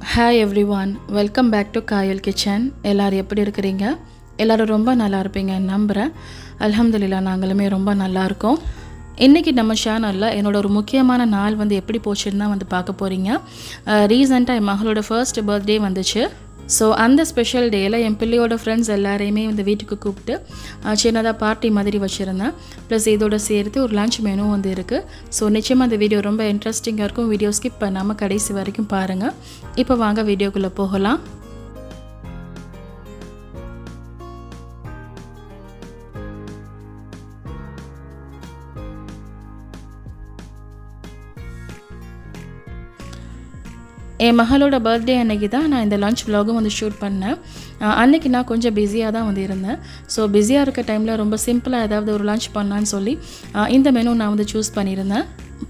Hi everyone welcome back to Kayal kitchen எல்லோரும் எப்படி இருக்கிறீங்க? எல்லோரும் ரொம்ப நல்லா இருப்பீங்க நம்புகிறேன் அலமதுல்லா நாங்களுமே ரொம்ப நல்லாயிருக்கோம் இன்றைக்கி நம்ம சேனலில் என்னோடய ஒரு முக்கியமான நாள் வந்து எப்படி போச்சுன்னு தான் வந்து பார்க்க போகிறீங்க ரீசெண்டாக என் மகளோட ஃபர்ஸ்ட் பர்த்டே வந்துச்சு. ஸோ அந்த ஸ்பெஷல் டேயில் என் பிள்ளையோட ஃப்ரெண்ட்ஸ் எல்லாரையுமே வந்து வீட்டுக்கு கூப்பிட்டு சின்னதாக பார்ட்டி மாதிரி வச்சுருந்தேன். ப்ளஸ் இதோட சேர்த்து ஒரு லஞ்ச் மெனு வந்து இருக்குது ஸோ நிச்சயமாக அந்த வீடியோ ரொம்ப இன்ட்ரெஸ்டிங்காக இருக்கும். வீடியோ ஸ்கிப் பண்ணாமல் கடைசி வரைக்கும் பாருங்கள் இப்போ வாங்க வீடியோக்குள்ளே போகலாம். என் மகளோட பர்த்டே அன்னைக்கு தான் நான் இந்த லஞ்ச் vlog-உம் வந்து ஷூட் பண்ணேன். அன்றைக்கி அன்னைக்கு நான் கொஞ்சம் பிஸியாக தான் வந்து இருந்தேன். ஸோ பிஸியாக இருக்க டைமில் ரொம்ப சிம்பிளாக ஏதாவது ஒரு லஞ்ச் பண்ணலான்னு சொல்லி இந்த மெனு நான் வந்து சூஸ் பண்ணியிருந்தேன்.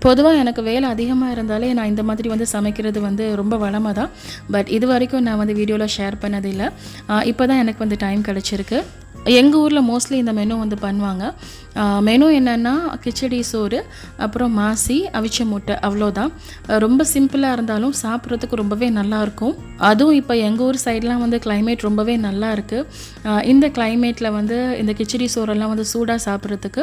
பொதுவாக எனக்கு வேலை அதிகமாக இருந்தாலே நான் இந்த மாதிரி வந்து சமைக்கிறது வந்து ரொம்ப வளமை தான். பட் இது வரைக்கும் நான் வந்து வீடியோவில் ஷேர் பண்ணதில்லை. இப்போ தான் எனக்கு வந்து டைம் கிடச்சிருக்கு. எங்கள் ஊரில் மோஸ்ட்லி இந்த மெனு வந்து பண்ணுவாங்க. மெனு என்னென்னா கிச்சடி சோறு அப்புறம் மாசி அவிச்ச முட்டை அவ்வளோதான். ரொம்ப சிம்பிளாக இருந்தாலும் சாப்பிட்றதுக்கு ரொம்பவே நல்லாயிருக்கும் அதுவும் இப்போ எங்கள் ஊர் சைட்லாம் வந்து கிளைமேட் ரொம்பவே நல்லா இருக்குது இந்த கிளைமேட்டில் வந்து இந்த கிச்சடி சோறெல்லாம் வந்து சூடாக சாப்பிட்றதுக்கு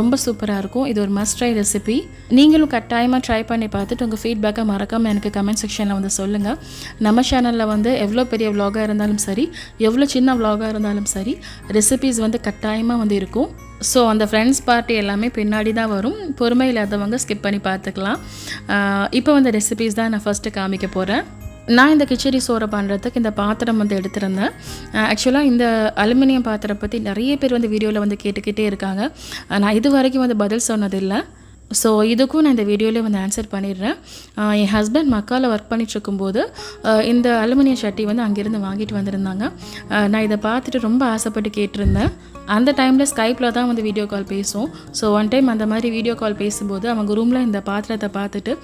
ரொம்ப சூப்பராக இருக்கும். இது ஒரு மஸ்ட் ட்ரை ரெசிபி நீங்களும் கட்டாயமாக ட்ரை பண்ணி பார்த்துட்டு உங்கள் ஃபீட்பேக்கை மறக்காமல் எனக்கு கமெண்ட் செக்ஷனில் வந்து சொல்லுங்கள் நம்ம சேனலில் வந்து எவ்வளோ பெரிய vlog-ஆ இருந்தாலும் சரி எவ்வளோ சின்ன vlog-ஆ இருந்தாலும் சரி ரெசிபீஸ் வந்து கட்டாயமாக வந்து இருக்கும். ஸோ அந்த ஃப்ரெண்ட்ஸ் பார்ட்டி எல்லாமே பின்னாடி தான் வரும். பொறுமை இல்லாதவங்க ஸ்கிப் பண்ணி பார்த்துக்கலாம். இப்போ வந்து ரெசிபீஸ் தான் நான் ஃபஸ்ட்டு காமிக்க போகிறேன் நான் இந்த கிச்சடி சோறை பண்ணுறதுக்கு இந்த பாத்திரம் வந்து எடுத்திருந்தேன். ஆக்சுவலாக இந்த அலுமினியம் பாத்திரம் பற்றி நிறைய பேர் வந்து வீடியோவில் வந்து கேட்டுக்கிட்டே இருக்காங்க. நான் இது வரைக்கும் வந்து பதில் சொன்னதில்லை. ஸோ இதுக்கும் நான் இந்த வீடியோலேயே வந்து ஆன்சர் பண்ணிடுறேன். என் ஹஸ்பண்ட் மக்காவில் ஒர்க் பண்ணிட்டுருக்கும்போது இந்த அலுமினிய சட்டி வந்து அங்கேருந்து வாங்கிட்டு வந்திருந்தாங்க. நான் இதை பார்த்துட்டு ரொம்ப ஆசைப்பட்டு கேட்டிருந்தேன். அந்த டைமில் ஸ்கைப்பில் தான் வந்து வீடியோ கால் பேசும் ஸோ ஒன் டைம் அந்த மாதிரி வீடியோ கால் பேசும்போது அவங்க ரூமில் இந்த பாத்திரத்தை பார்த்துட்டு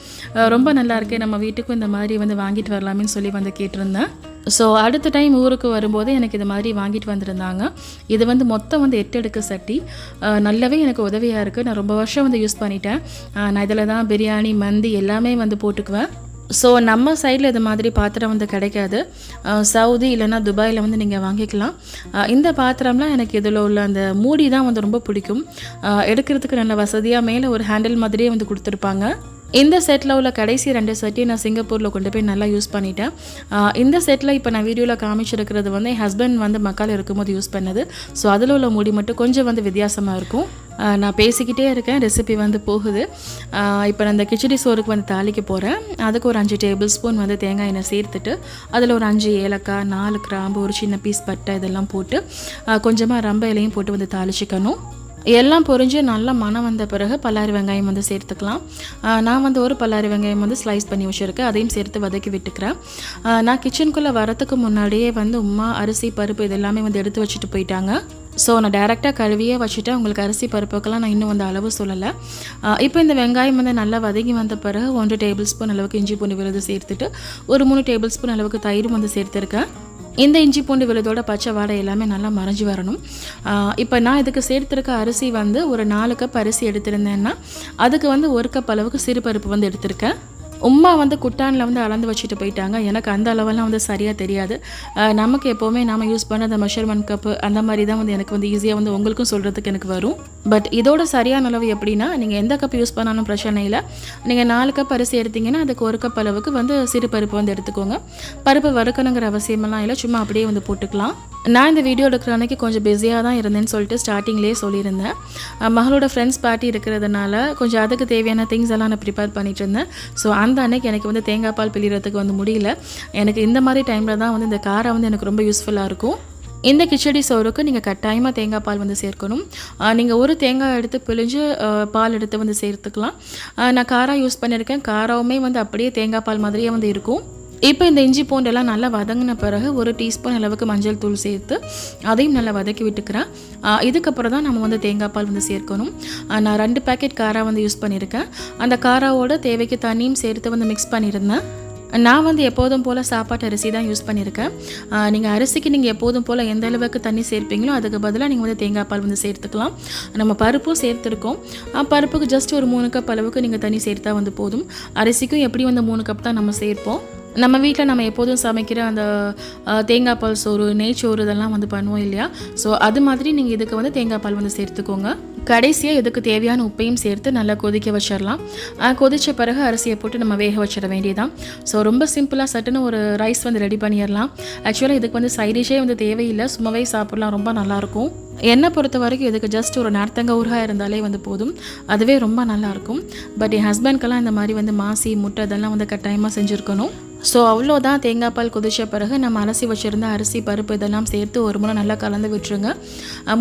ரொம்ப நல்லா இருக்கே நம்ம வீட்டுக்கும் இந்த மாதிரி வந்து வாங்கிட்டு வரலாமேன்னு சொல்லி வந்து கேட்டிருந்தேன். ஸோ அடுத்த டைம் ஊருக்கு வரும்போது எனக்கு இது மாதிரி வாங்கிட்டு வந்திருந்தாங்க. இது வந்து மொத்தம் வந்து எட்டு அடுக்கு சட்டி. நல்லாவே எனக்கு உதவியாக இருக்குது நான் ரொம்ப வருஷம் வந்து யூஸ் பண்ணிட்டேன். நான் இதில் தான் பிரியாணி மந்தி எல்லாமே வந்து போட்டுக்குவேன். ஸோ நம்ம சைடில் இது மாதிரி பாத்திரம் வந்து கிடைக்காது. சவுதி இல்லைன்னா துபாயில் வந்து நீங்கள் வாங்கிக்கலாம். இந்த பாத்திரம்லாம் எனக்கு இதில் உள்ள அந்த மூடி தான் வந்து ரொம்ப பிடிக்கும். எடுக்கிறதுக்கு நல்ல வசதியாக மேலே ஒரு ஹேண்டில் மாதிரியே வந்து கொடுத்துருப்பாங்க. இந்த செட்டில் உள்ள கடைசி ரெண்டு செட்டையும் நான் சிங்கப்பூரில் கொண்டு போய் நல்லா யூஸ் பண்ணிட்டேன். இந்த செட்டில் இப்போ நான் வீடியோவில் காமிச்சிருக்கிறது வந்து என் ஹஸ்பண்ட் வந்து மக்கால் இருக்கும்போது யூஸ் பண்ணது. ஸோ அதில் உள்ள முடி மட்டும் கொஞ்சம் வந்து வித்தியாசமாக இருக்கும். நான் பேசிக்கிட்டே இருக்கேன் ரெசிபி வந்து போகுது. இப்போ நான் இந்த கிச்சடி சோறுக்கு வந்து தாளிக்க போகிறேன் அதுக்கு ஒரு அஞ்சு டேபிள் ஸ்பூன் வந்து தேங்காய் எண்ணெய் சேர்த்துட்டு அதில் ஒரு அஞ்சு ஏலக்காய் நாலு கிராம்பு ஒரு சின்ன பீஸ் பட்டை இதெல்லாம் போட்டு கொஞ்சமாக ரம்ப இலையும் போட்டு வந்து தாளிச்சிக்கணும். எல்லாம் பொறிஞ்சு நல்லா மனம் வந்த பிறகு பல்லாரி வெங்காயம் வந்து சேர்த்துக்கலாம். நான் வந்து ஒரு பல்லாரி வெங்காயம் வந்து ஸ்லைஸ் பண்ணி வச்சுருக்கேன். அதையும் சேர்த்து வதக்கி விட்டுக்கிறேன். நான் கிச்சனுக்குள்ளே வரத்துக்கு முன்னாடியே வந்து உமா அரிசி பருப்பு இது எல்லாமே வந்து எடுத்து வச்சுட்டு போயிட்டாங்க. ஸோ நான் டேரெக்டாக கழுவியே வச்சுட்டேன். உங்களுக்கு அரிசி பருப்புக்கெல்லாம் நான் இன்னும் வந்து அளவு சொல்லலை. இப்போ இந்த வெங்காயம் வந்து நல்லா வதங்கி வந்த பிறகு ஒன்று டேபிள் ஸ்பூன் அளவுக்கு இஞ்சி பூண்டு விழுது சேர்த்துட்டு ஒரு மூணு டேபிள் ஸ்பூன் அளவுக்கு தயிரும் வந்து சேர்த்துருக்கேன். இந்த இஞ்சி பூண்டு விழுதோட பச்சை வாடை எல்லாமே நல்லா மறைஞ்சு வரணும். இப்போ நான் இதுக்கு சேர்த்துருக்க அரிசி வந்து ஒரு நாலு கப் அரிசி எடுத்திருந்தேன்னா அதுக்கு வந்து ஒரு கப் அளவுக்கு சிறுபருப்பு வந்து எடுத்திருக்கேன். உமா வந்து குட்டானில் வந்து அளந்து வச்சுட்டு போயிட்டாங்க. எனக்கு அந்த அளவெல்லாம் வந்து சரியாக தெரியாது. நமக்கு எப்போவுமே நம்ம யூஸ் பண்ண அந்த மெஷர்மெண்ட் கப்பு அந்த மாதிரி தான் வந்து எனக்கு வந்து ஈஸியாக வந்து உங்களுக்கும் சொல்கிறதுக்கு எனக்கு வரும். பட் இதோட சரியான அளவு எப்படின்னா நீங்கள் எந்த கப் யூஸ் பண்ணாலும் பிரச்சனை இல்லை. நீங்கள் நாலு கப் அரிசி எடுத்தீங்கன்னா அதுக்கு ஒரு கப் அளவுக்கு வந்து சிறு பருப்பு வந்து எடுத்துக்கோங்க. பருப்பு வறுக்கணுங்கிற அவசியமெல்லாம் இல்லை. சும்மா அப்படியே வந்து போட்டுக்கலாம். நான் இந்த வீடியோ எடுக்கிற அன்னைக்கு கொஞ்சம் பிஸியாக தான் இருந்தேன்னு சொல்லிட்டு ஸ்டார்டிங்லேயே சொல்லியிருந்தேன். மகளோட ஃப்ரெண்ட்ஸ் பார்ட்டி இருக்கிறதுனால கொஞ்சம் அதுக்கு தேவையான திங்ஸ் எல்லாம் நான் ப்ரிப்பேர் பண்ணிட்டு இருந்தேன். ஸோ அந்த அன்னைக்கு எனக்கு வந்து தேங்காய் பால் பிழிகிறதுக்கு வந்து முடியல. எனக்கு இந்த மாதிரி டைமில் தான் வந்து இந்த காரை வந்து எனக்கு ரொம்ப யூஸ்ஃபுல்லாக இருக்கும். இந்த கிச்சடி சோறுக்கு நீங்கள் கட்டாயமாக தேங்காய் பால் வந்து சேர்க்கணும். நீங்கள் ஒரு தேங்காய் எடுத்து பிழிஞ்சு பால் எடுத்து வந்து சேர்த்துக்கலாம். நான் காரா யூஸ் பண்ணியிருக்கேன். காராவுமே வந்து அப்படியே தேங்காய் பால் மாதிரியே வந்து இருக்கும். இப்போ இந்த இஞ்சி பூண்டெல்லாம் நல்லா வதங்கின பிறகு ஒரு டீஸ்பூன் அளவுக்கு மஞ்சள் தூள் சேர்த்து அதையும் நல்லா வதக்கி விட்டுக்கிறேன். இதுக்கப்புறம் தான் நம்ம வந்து தேங்காய் பால் வந்து சேர்க்கணும். நான் ரெண்டு பேக்கெட் காரா வந்து யூஸ் பண்ணியிருக்கேன். அந்த காராவோட தேவைக்கு தண்ணியும் சேர்த்து வந்து மிக்ஸ் பண்ணியிருந்தேன். நான் வந்து எப்போதும் போல் சாப்பாட்டு அரிசி தான் யூஸ் பண்ணியிருக்கேன். நீங்கள் அரிசிக்கு நீங்கள் எப்போதும் போல் எந்த அளவுக்கு தண்ணி சேர்ப்பீங்களோ அதுக்கு பதிலாக நீங்கள் வந்து தேங்காய் பால் வந்து சேர்த்துக்கலாம். நம்ம பருப்பும் சேர்த்துருக்கோம். பருப்புக்கு ஜஸ்ட் ஒரு மூணு கப் அளவுக்கு நீங்கள் தண்ணி சேர்த்தா வந்து போதும். அரிசிக்கும் எப்படி வந்து மூணு கப் தான் நம்ம சேர்ப்போம். நம்ம வீட்டில் நம்ம எப்போதும் சமைக்கிற அந்த தேங்காய் பால் சோறு நெய் சோறு இதெல்லாம் வந்து பண்ணுவோம் இல்லையா? ஸோ அது மாதிரி நீங்கள் இதுக்கு வந்து தேங்காய் பால் வந்து சேர்த்துக்கோங்க. கடைசியாக இதுக்கு தேவையான உப்பையும் சேர்த்து நல்லா கொதிக்க வச்சிடலாம். கொதித்த பிறகு அரிசியை போட்டு நம்ம வேக வச்சிட வேண்டியதான் ஸோ ரொம்ப சிம்பிளாக சட்டுன்னு ஒரு ரைஸ் வந்து ரெடி பண்ணிடலாம். ஆக்சுவலாக இதுக்கு வந்து சைடிஷே வந்து தேவையில்லை. சும்மாவே சாப்பிட்லாம். ரொம்ப நல்லாயிருக்கும். என்னை பொறுத்த வரைக்கும் இதுக்கு ஜஸ்ட் ஒரு நார்த்தங்க ஊறுகாய் இருந்தாலே வந்து போதும். அதுவே ரொம்ப நல்லாயிருக்கும். பட் என் ஹஸ்பண்ட்க்கெல்லாம் இந்த மாதிரி வந்து மாசி முட்டை அதெல்லாம் வந்து கட்டாயமாக செஞ்சுருக்கணும். ஸோ அவ்வளோதான் தேங்காய் பால் கொதித்த பிறகு நம்ம அலசி வச்சுருந்த அரிசி பருப்பு இதெல்லாம் சேர்த்து ஒரு முறை நல்லா கலந்து விட்டுருங்க.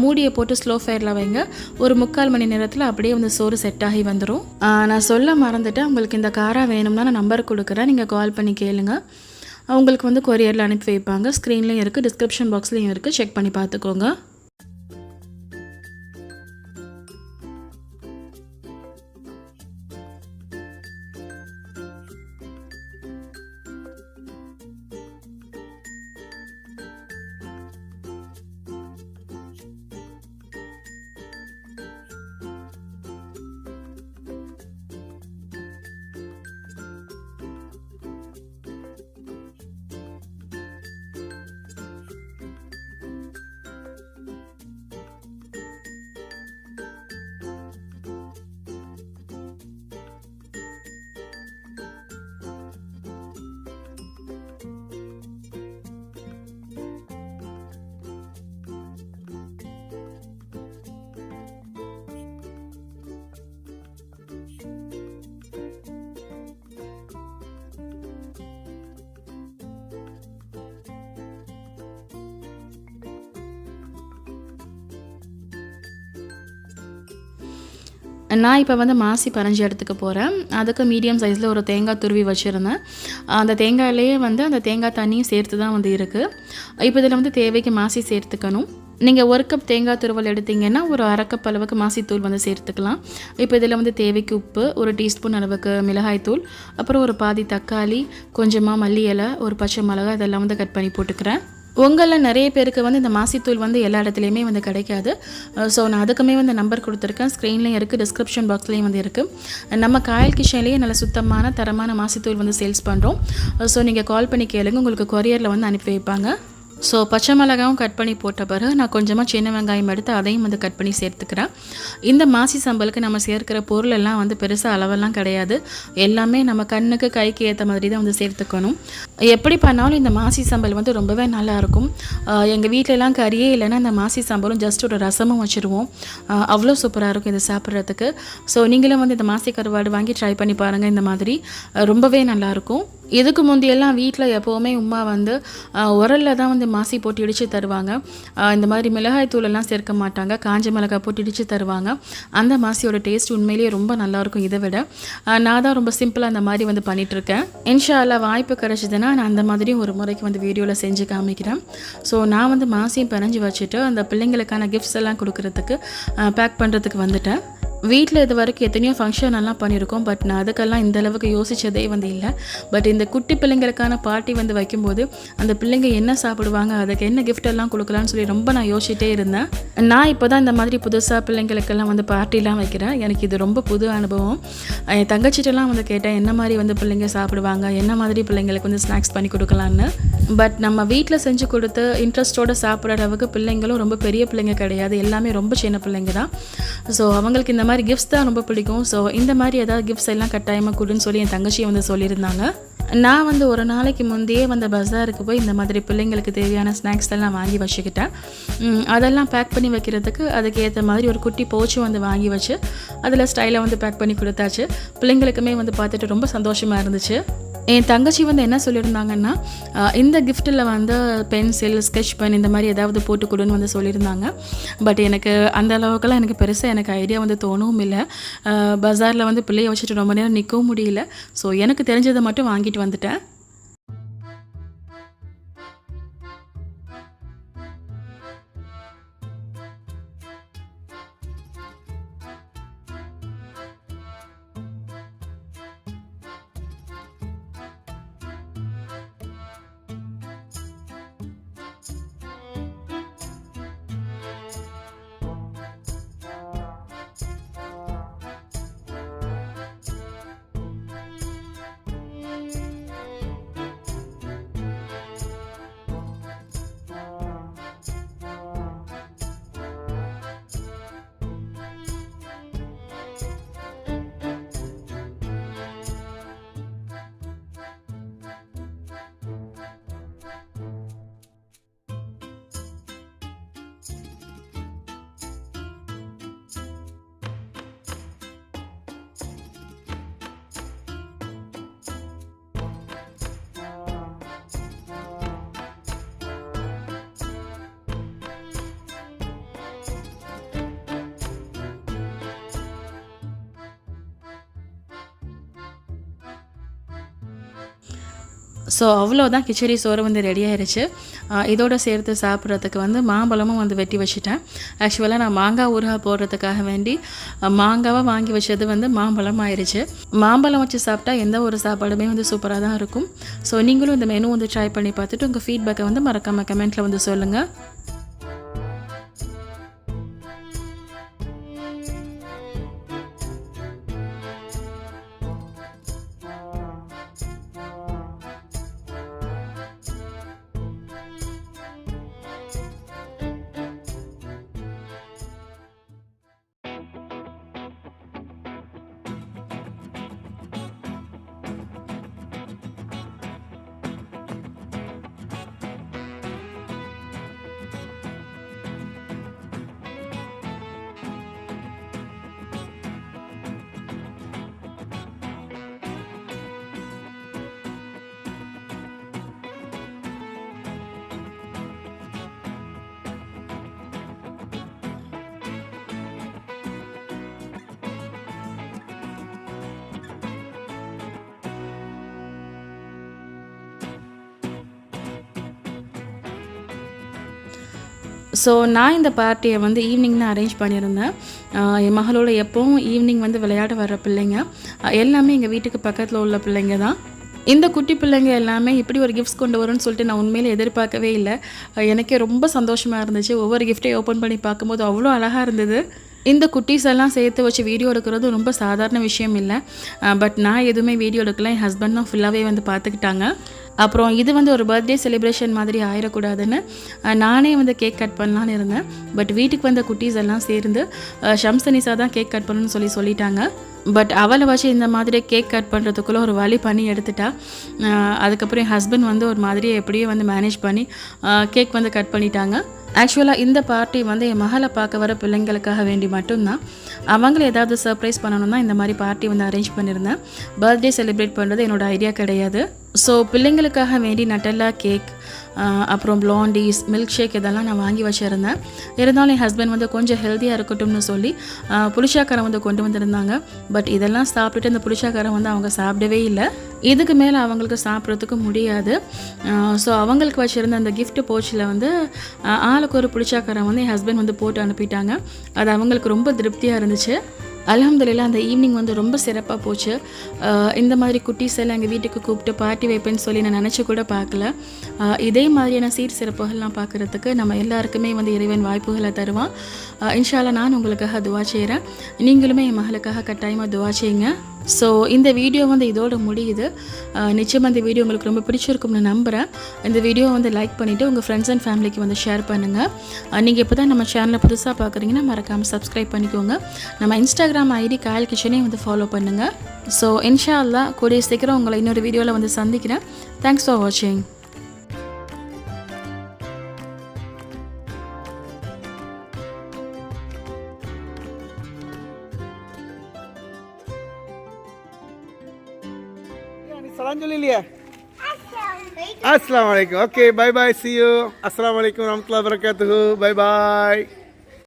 மூடியை போட்டு ஸ்லோ ஃபயரில் வைங்க. ஒரு முக்கால் மணி நேரத்தில் அப்படியே வந்து சோறு செட் ஆகி வந்துடும் நான் சொல்ல மறந்துட்டேன். உங்களுக்கு இந்த காராக வேணும்னா நான் நம்பர் கொடுக்குறேன். நீங்கள் கால் பண்ணி கேளுங்க. அவங்களுக்கு வந்து கொரியரில் அனுப்பி வைப்பாங்க. ஸ்க்ரீன்லேயும் இருக்குது டிஸ்கிரிப்ஷன் பாக்ஸ்லேயும் இருக்குது செக் பண்ணி பார்த்துக்கோங்க. நான் இப்போ வந்து மாசி பரஞ்சி எடுத்துக்க போகிறேன் அதுக்கு மீடியம் சைஸில் ஒரு தேங்காய் துருவி வச்சுருந்தேன். அந்த தேங்காயிலேயே வந்து அந்த தேங்காய் தண்ணியும் சேர்த்து தான் வந்து இருக்குது இப்போ இதில் வந்து தேவைக்கு மாசி சேர்த்துக்கணும். நீங்கள் ஒரு கப் தேங்காய் துருவல் எடுத்தீங்கன்னா ஒரு அரை கப் அளவுக்கு மாசித்தூள் வந்து சேர்த்துக்கலாம். இப்போ இதில் வந்து தேவைக்கு உப்பு ஒரு டீஸ்பூன் அளவுக்கு மிளகாய்த்தூள் அப்புறம் ஒரு பாதி தக்காளி கொஞ்சமாக மல்லி இலை ஒரு பச்சை மிளகாய் இதெல்லாம் வந்து கட் பண்ணி போட்டுக்கிறேன். உங்களில் நிறைய பேருக்கு வந்து இந்த மாசித்தூள் வந்து எல்லா இடத்துலையுமே வந்து கிடைக்காது. ஸோ நான் அதுக்குமே வந்து நம்பர் கொடுத்துருக்கேன். ஸ்க்ரீன்லேயும் இருக்குது டிஸ்கிரிப்ஷன் பாக்ஸ்லேயும் வந்து இருக்குது நம்ம காயல் கிஷன்லேயே நல்ல சுத்தமான தரமான மாசித்தூள் வந்து சேல்ஸ் பண்ணுறோம் ஸோ நீங்கள் கால் பண்ணி கேளுங்க. உங்களுக்கு கொரியரில் வந்து அனுப்பி வைப்பாங்க. ஸோ பச்சை மிளகாவும் கட் பண்ணி போட்ட பிறகு நான் கொஞ்சமாக சின்ன வெங்காயம் எடுத்து அதையும் வந்து கட் பண்ணி சேர்த்துக்கிறேன். இந்த மாசி சம்பலுக்கு நம்ம சேர்க்கிற பொருள் எல்லாம் வந்து பெருசாக அளவெல்லாம் கிடையாது. எல்லாமே நம்ம கண்ணுக்கு கைக்கு ஏற்ற மாதிரி தான் வந்து சேர்த்துக்கணும். எப்படி பண்ணாலும் இந்த மாசி சம்பல் வந்து ரொம்பவே நல்லாயிருக்கும். எங்கள் வீட்டிலலாம் கறியே இல்லைன்னா இந்த மாசி சம்பலும் ஜஸ்ட் ஒரு ரசமும் வச்சுருவோம். அவ்வளோ சூப்பராக இருக்கும் இதை சாப்பிட்றதுக்கு. ஸோ நீங்களும் வந்து இந்த மாசி கருவாடு வாங்கி ட்ரை பண்ணி பாருங்கள் இந்த மாதிரி. ரொம்பவே நல்லாயிருக்கும். இதுக்கு முந்தியெல்லாம் வீட்டில் எப்போவுமே உமா வந்து உரலில் தான் வந்து மாசி போட்டு இடித்து தருவாங்க. இந்த மாதிரி மிளகாய் தூளெல்லாம் சேர்க்க மாட்டாங்க. காஞ்ச மிளகாய் போட்டு இடித்து தருவாங்க. அந்த மாசியோட டேஸ்ட் உண்மையிலேயே ரொம்ப நல்லாயிருக்கும் இதை விட. நான் தான் ரொம்ப சிம்பிளாக அந்த மாதிரி வந்து பண்ணிகிட்ருக்கேன் இன்ஷால்லா வாய்ப்பு கிடச்சிதுன்னா நான் அந்த மாதிரியும் ஒரு முறைக்கு வந்து வீடியோவில் செஞ்சு காமிக்கிறேன். ஸோ நான் வந்து மாசியும் பிணைஞ்சு வச்சுட்டு அந்த பிள்ளைங்களுக்கான கிஃப்ட்ஸ் எல்லாம் கொடுக்கறதுக்கு பேக் பண்ணுறதுக்கு வந்துட்டேன். வீட்டில் இது வரைக்கும் எத்தனையோ ஃபங்க்ஷன் எல்லாம் பண்ணியிருக்கோம். பட் நான் அதுக்கெல்லாம் இந்த அளவுக்கு யோசித்ததே வந்து இல்லை. பட் இந்த குட்டி பிள்ளைங்களுக்கான பார்ட்டி வந்து வைக்கும்போது அந்த பிள்ளைங்க என்ன சாப்பிடுவாங்க அதுக்கு என்ன கிஃப்ட் எல்லாம் கொடுக்கலான்னு சொல்லி ரொம்ப நான் யோசிச்சிட்டே இருந்தேன். நான் இப்போ தான் இந்த மாதிரி புதுசாக பிள்ளைங்களுக்கெல்லாம் வந்து பார்ட்டிலாம் வைக்கிறேன். எனக்கு இது ரொம்ப புது அனுபவம். என் தங்கச்சிட்டெல்லாம் வந்து கேட்டேன் என்ன மாதிரி வந்து பிள்ளைங்க சாப்பிடுவாங்க என்ன மாதிரி பிள்ளைங்களுக்கு வந்து ஸ்நாக்ஸ் பண்ணி கொடுக்கலான்னு பட் நம்ம வீட்டில் செஞ்சு கொடுத்து இன்ட்ரெஸ்ட்டோடு சாப்பிட்ற அளவுக்கு பிள்ளைங்களும் ரொம்ப பெரிய பிள்ளைங்க கிடையாது. எல்லாமே ரொம்ப சின்ன பிள்ளைங்க தான். ஸோ அவங்களுக்கு இந்த மாதிரி மாதிரி கிஃப்ட்ஸ் தான் ரொம்ப பிடிக்கும். ஸோ இந்த மாதிரி ஏதாவது கிஃப்ட்ஸ் எல்லாம் கட்டாயமாக கொடுன்னு சொல்லி என் தங்கச்சியை வந்து சொல்லியிருந்தாங்க. நான் வந்து ஒரு நாளைக்கு முந்தையே வந்த பஸாருக்கு போய் இந்த மாதிரி பிள்ளைங்களுக்கு தேவையான ஸ்நாக்ஸ் எல்லாம் வாங்கி வச்சுக்கிட்டேன். அதெல்லாம் பேக் பண்ணி வைக்கிறதுக்கு அதுக்கு ஏற்ற மாதிரி ஒரு குட்டி போச்சு வந்து வாங்கி வச்சு அதில் ஸ்டைலாக வந்து பேக் பண்ணி கொடுத்தாச்சு. பிள்ளைங்களுக்குமே வந்து பார்த்துட்டு ரொம்ப சந்தோஷமாக இருந்துச்சு. என் தங்கச்சி வந்து என்ன சொல்லியிருந்தாங்கன்னா இந்த கிஃப்ட்டில் வந்து பென்சில் ஸ்கெட்ச் பென் இந்த மாதிரி ஏதாவது போட்டு கொடுன்னு வந்து சொல்லியிருந்தாங்க. பட் எனக்கு அந்த அளவுக்குலாம் எனக்கு பெருசாக எனக்கு ஐடியா வந்து தோணவும் இல்லை. பஜாரில் வந்து பிள்ளைய வச்சுட்டு ரொம்ப நேரம் நிற்கவும் முடியல. ஸோ எனக்கு தெரிஞ்சதை மட்டும் வாங்கிட்டு வந்துட்டேன். ஸோ அவ்வளோதான் கிச்சடி சோறு வந்து ரெடி ஆயிடுச்சு இதோட சேர்த்து சாப்பிட்றதுக்கு வந்து மாம்பழமும் வந்து வெட்டி வச்சுட்டேன். ஆக்சுவலாக நான் மாங்காய் ஊறுகாய் போடுறதுக்காக வேண்டி மாங்காவை வாங்கி வச்சது வந்து மாம்பழம் ஆயிடுச்சு மாம்பழம் வச்சு சாப்பிட்டா எந்த ஒரு சாப்பாடுமே வந்து சூப்பராக தான் இருக்கும். ஸோ நீங்களும் இந்த மெனு வந்து ட்ரை பண்ணி பார்த்துட்டு உங்கள் ஃபீட்பேக்கை வந்து மறக்காமல் கமெண்ட்டில் வந்து சொல்லுங்கள் ஸோ நான் இந்த பார்ட்டியை வந்து ஈவினிங் தான் அரேஞ்ச் பண்ணியிருந்தேன். என் மகளோட எப்போவும் ஈவினிங் வந்து விளையாட வர்ற பிள்ளைங்க. எல்லாமே எங்கள் வீட்டுக்கு பக்கத்தில் உள்ள பிள்ளைங்க தான். இந்த குட்டி பிள்ளைங்க எல்லாமே இப்படி ஒரு கிஃப்ட்ஸ் கொண்டு வரும்னு சொல்லிட்டு நான் உண்மையிலே எதிர்பார்க்கவே இல்லை. எனக்கே ரொம்ப சந்தோஷமாக இருந்துச்சு. ஒவ்வொரு கிஃப்ட்டையும் ஓப்பன் பண்ணி பார்க்கும்போது அவ்வளோ அழகாக இருந்தது. இந்த குட்டீஸ் எல்லாம் சேர்த்து வச்சு வீடியோ எடுக்கிறது ரொம்ப சாதாரண விஷயம் இல்லை. பட் நான் எதுவுமே வீடியோ எடுக்கல. என் ஹஸ்பண்ட் தான் ஃபுல்லாகவே வந்து பார்த்துக்கிட்டாங்க. அப்புறம் இது வந்து ஒரு பர்த்டே செலிப்ரேஷன் மாதிரி ஆயிடக்கூடாதுன்னு நானே வந்து கேக் கட் பண்ணலான்னு இருந்தேன். பட் வீட்டுக்கு வந்த குட்டீஸ் எல்லாம் சேர்ந்து அஹ், ஷம்சனிசா தான் கேக் கட் பண்ணணும்னு சொல்லி சொல்லிட்டாங்க. பட் அவளை வச்சு இந்த மாதிரி கேக் கட் பண்ணுறதுக்குள்ளே ஒரு வழி பண்ணி எடுத்துட்டா அதுக்கப்புறம் என் ஹஸ்பண்ட் வந்து ஒரு மாதிரி எப்படியோ வந்து மேனேஜ் பண்ணி கேக் வந்து கட் பண்ணிட்டாங்க. ஆக்சுவலாக இந்த பார்ட்டி வந்து என் மகளை பார்க்க வர பிள்ளைங்களுக்காக வேண்டி மட்டும்தான். அவங்கள ஏதாவது சர்ப்ரைஸ் பண்ணணும்னா இந்த மாதிரி பார்ட்டி வந்து அரேஞ்ச் பண்ணியிருந்தேன் பர்த்டே செலிப்ரேட் பண்ணுறது என்னோட ஐடியா கிடையாது. ஸோ பிள்ளைங்களுக்காக வேண்டி நட்டல்லா கேக் அப்புறம் ப்ளாண்டிஸ் மில்க் ஷேக் இதெல்லாம் நான் வாங்கி வச்சுருந்தேன். இருந்தாலும் என் ஹஸ்பண்ட் வந்து கொஞ்சம் ஹெல்த்தியாக இருக்கட்டும்னு சொல்லி ஆஹ், புளிச்சாக்காரம் வந்து கொண்டு வந்திருந்தாங்க. பட் இதெல்லாம் சாப்பிட்டுட்டு அந்த புளிச்சாக்காரம் வந்து அவங்க சாப்பிடவே இல்லை. இதுக்கு மேலே அவங்களுக்கு சாப்பிட்றதுக்கு முடியாது. ஸோ அவங்களுக்கு வச்சுருந்த அந்த கிஃப்ட் போச்சில் வந்து ஆளுக்கு ஒரு புளிச்சாக்காரம் வந்து என் ஹஸ்பண்ட் வந்து போட்டு அனுப்பிட்டாங்க. அது அவங்களுக்கு ரொம்ப திருப்தியாக இருந்துச்சு. அல்ஹம்துலில்லாஹ் அந்த ஈவினிங் வந்து ரொம்ப சிறப்பாக போச்சு. இந்த மாதிரி குட்டீஸ் எல்லாம் எங்கள் வீட்டுக்கு கூப்பிட்டு பார்ட்டி வைப்பேன்னு சொல்லி நான் நினச்சி கூட பார்க்கல. இதே மாதிரியான சீர் சிறப்புகள்லாம் பார்க்குறதுக்கு நம்ம எல்லாருக்குமே வந்து இறைவன் வாய்ப்புகளை தருவான். ஆஹ் இன்ஷால்லா நான் உங்களுக்காக துவா செய்கிறேன் நீங்களுமே என் மகளுக்காக கட்டாயமாக துவா செய்யுங்க. ஸோ இந்த வீடியோ வந்து இதோட முடியுது. நிச்சயமாக இந்த வீடியோ உங்களுக்கு ரொம்ப பிடிச்சிருக்கும்னு நம்புகிறேன் இந்த வீடியோ வந்து லைக் பண்ணிவிட்டு உங்கள் ஃப்ரெண்ட்ஸ் அண்ட் ஃபேமிலிக்கு வந்து ஷேர் பண்ணுங்கள் நீங்கள் இப்போ தான் நம்ம சேனலை புதுசாக பார்க்குறீங்கன்னா மறக்காமல் சப்ஸ்கிரைப் பண்ணிக்கோங்க. நம்ம இன்ஸ்டாகிராம் ஐடி காயல் கிச்சனையும் வந்து ஃபாலோ பண்ணுங்கள் ஸோ இன்ஷா அல்லா கூடிய சீக்கிரம் உங்களை இன்னொரு வீடியோவில் வந்து சந்திக்கிறேன். தேங்க்ஸ் ஃபார் வாட்சிங் അസ്സാം വലൈക്കും okay bye bye see you അസ്സാം വലൈക്കും വറഹമത്തുള്ള വർക്കാത്തു ബൈ ബൈ